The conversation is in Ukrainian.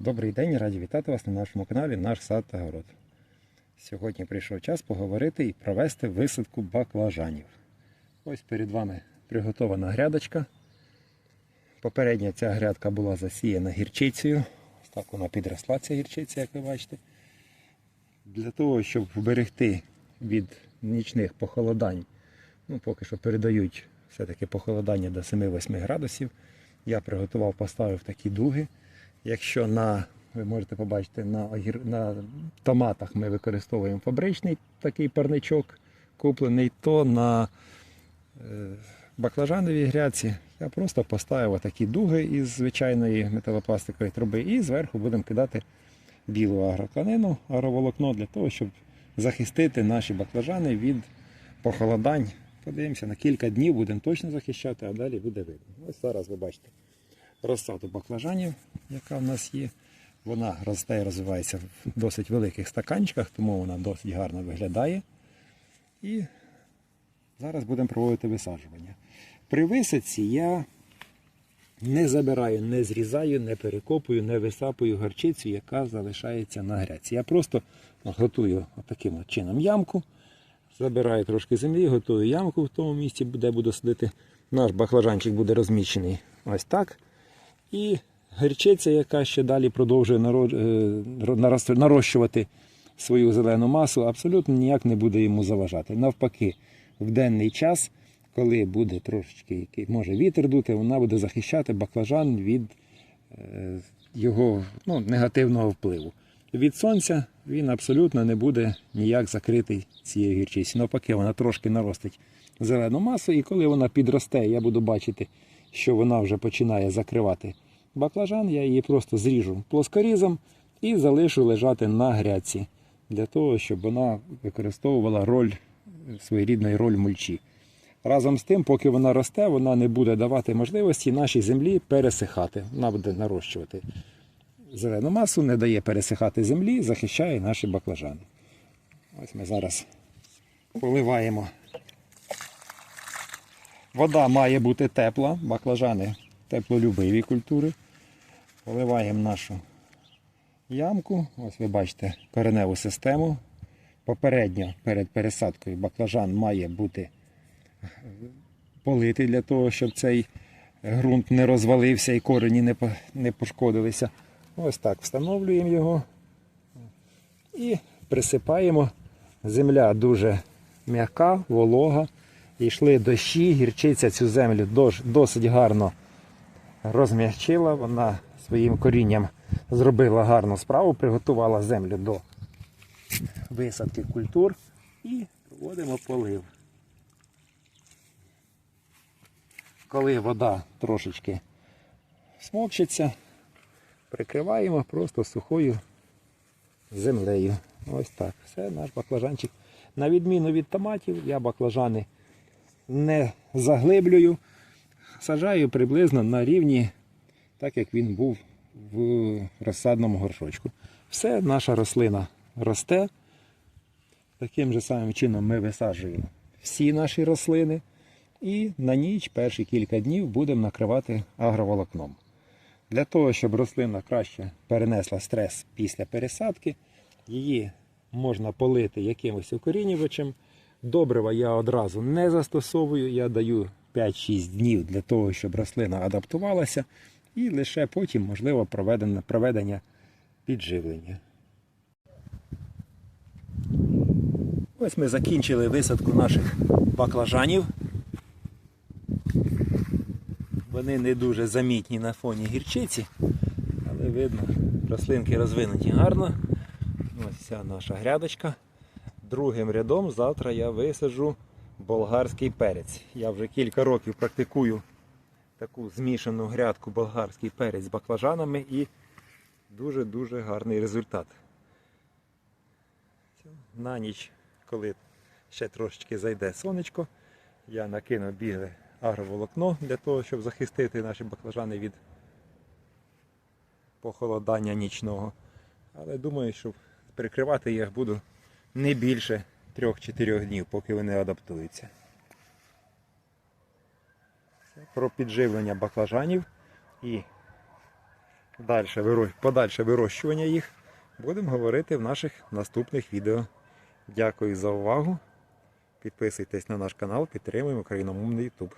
Добрий день, раді вітати вас на нашому каналі Наш сад та город. Сьогодні прийшов час поговорити і провести висадку баклажанів. Ось перед вами приготована грядочка. Попередня ця грядка була засіяна гірчицею. Ось так вона підросла, ця гірчиця, як ви бачите. Для того, щоб вберегти від нічних похолодань, ну поки що передають все-таки похолодання до 7-8 градусів, я приготував, поставив такі дуги. Якщо на, ви можете побачити, на, огір- на томатах ми використовуємо фабричний такий парничок куплений, то на е, баклажановій грядці я просто поставив такі дуги із звичайної металопластикової труби і зверху будемо кидати білу агротканину, агроволокно для того, щоб захистити наші баклажани від похолодань. Подивимося, на кілька днів будемо точно захищати, а далі буде видно. Ось зараз ви бачите розсаду баклажанів, яка в нас є. Вона росте і розвивається в досить великих стаканчиках, тому вона досить гарно виглядає. І зараз будемо проводити висаджування. При висадці я не забираю, не зрізаю, не перекопую, не висапую горчицю, яка залишається на грядці. Я просто готую таким чином ямку, забираю трошки землі, готую ямку в тому місці, де буду садити. Наш баклажанчик буде розміщений ось так. І гірчиця, яка ще далі продовжує е, нарощувати свою зелену масу, абсолютно ніяк не буде йому заважати. Навпаки, в денний час, коли буде трошечки може вітер дути, вона буде захищати баклажан від е, його ну, негативного впливу. Від сонця він абсолютно не буде ніяк закритий цією гірчицею. Навпаки, вона трошки наростить зелену масу, і коли вона підросте, я буду бачити, що вона вже починає закривати баклажан, я її просто зріжу плоскорізом і залишу лежати на грядці, для того, щоб вона використовувала роль своєрідної роль мульчі. Разом з тим, поки вона росте, вона не буде давати можливості нашій землі пересихати. Вона буде нарощувати зелену масу, не дає пересихати землі, захищає наші баклажани. Ось ми зараз поливаємо. Вода має бути тепла, баклажани теплолюбиві культури. Поливаємо нашу ямку. Ось ви бачите кореневу систему. Попередньо перед пересадкою баклажан має бути политий для того, щоб цей ґрунт не розвалився і корені не, пошкодилися. Ось так встановлюємо його і присипаємо. Земля дуже м'яка, волога. Йшли дощі, гірчиця цю землю досить гарно розм'ягчила. Вона своїм корінням зробила гарну справу, приготувала землю до висадки культур і проводимо полив. Коли вода трошечки смокчиться, прикриваємо просто сухою землею. Ось так. Все, наш баклажанчик. На відміну від томатів, я баклажани не заглиблюю. Саджаю приблизно на рівні, так як він був в розсадному горшочку. Все, наша рослина росте. Таким же самим чином ми висаджуємо всі наші рослини. І на ніч перші кілька днів будемо накривати агроволокном. Для того, щоб рослина краще перенесла стрес після пересадки, її можна полити якимось укорінювачем. Добрива я одразу не застосовую, я даю 5-6 днів для того, щоб рослина адаптувалася, і лише потім можливо проведення, проведення підживлення. Ось ми закінчили висадку наших баклажанів. Вони не дуже замітні на фоні гірчиці, але видно, рослинки розвинуті гарно. Ось ця наша грядочка. Другим рядом завтра я висаджу болгарський перець. Я вже кілька років практикую таку змішану грядку болгарський перець з баклажанами і дуже-дуже гарний результат. На ніч, коли ще трошечки зайде сонечко, я накину бігле агроволокно для того, щоб захистити наші баклажани від похолодання нічного. Але думаю, що прикривати їх буду не більше 3-4 днів, поки вони адаптуються. Це про підживлення баклажанів і дальше, подальше вирощування їх будемо говорити в наших наступних відео. Дякую за увагу. Підписуйтесь на наш канал, підтримуємо україномовний YouTube.